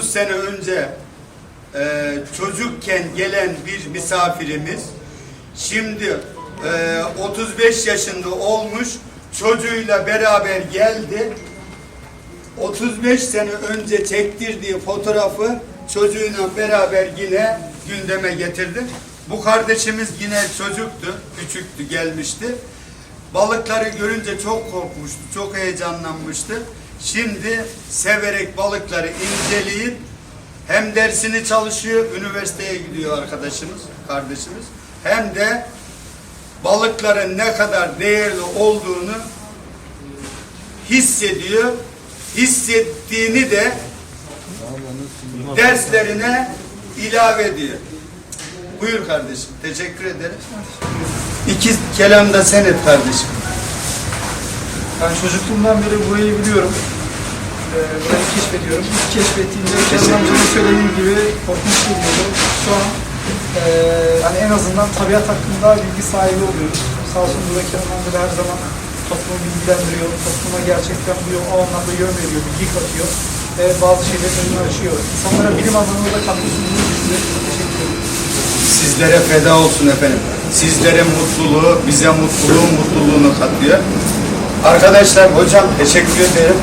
30 sene önce e, çocukken gelen bir misafirimiz şimdi e, 35 yaşında olmuş çocuğuyla beraber geldi. 35 sene önce çektirdiği fotoğrafı çocuğuyla beraber yine gündeme getirdi. Bu kardeşimiz yine çocuktu, küçüktü, gelmişti. Balıkları görünce çok korkmuştu, çok heyecanlanmıştı. Şimdi severek balıkları inceleyip hem dersini çalışıyor, üniversiteye gidiyor arkadaşımız, kardeşimiz. Hem de balıkların ne kadar değerli olduğunu hissediyor. Hissettiğini de derslerine ilave ediyor. Buyur kardeşim. Teşekkür ederim. İki kelam da sen et kardeşim. Ben çocukluğumdan beri burayı biliyorum. Ee, burayı keşfediyorum. İlk keşfettiğimde Kenan amcanın söylediği gibi korkunç geliyordu. Şu an e, hani en azından tabiat hakkında bilgi sahibi oluyoruz. Sağ olsun burada Kenan amca da her zaman toplumu bilgilendiriyor. Topluma gerçekten bu o anlamda yön veriyor, bilgi katıyor. Ve bazı şeylerin önünü açıyor. İnsanlara bilim anlamında da katkı sunduğunu düşünüyorum. Teşekkür ederim. Sizlere feda olsun efendim. Sizlere mutluluğu, bize mutluluğu, mutluluğunu katıyor. Arkadaşlar, hocam teşekkür ederim.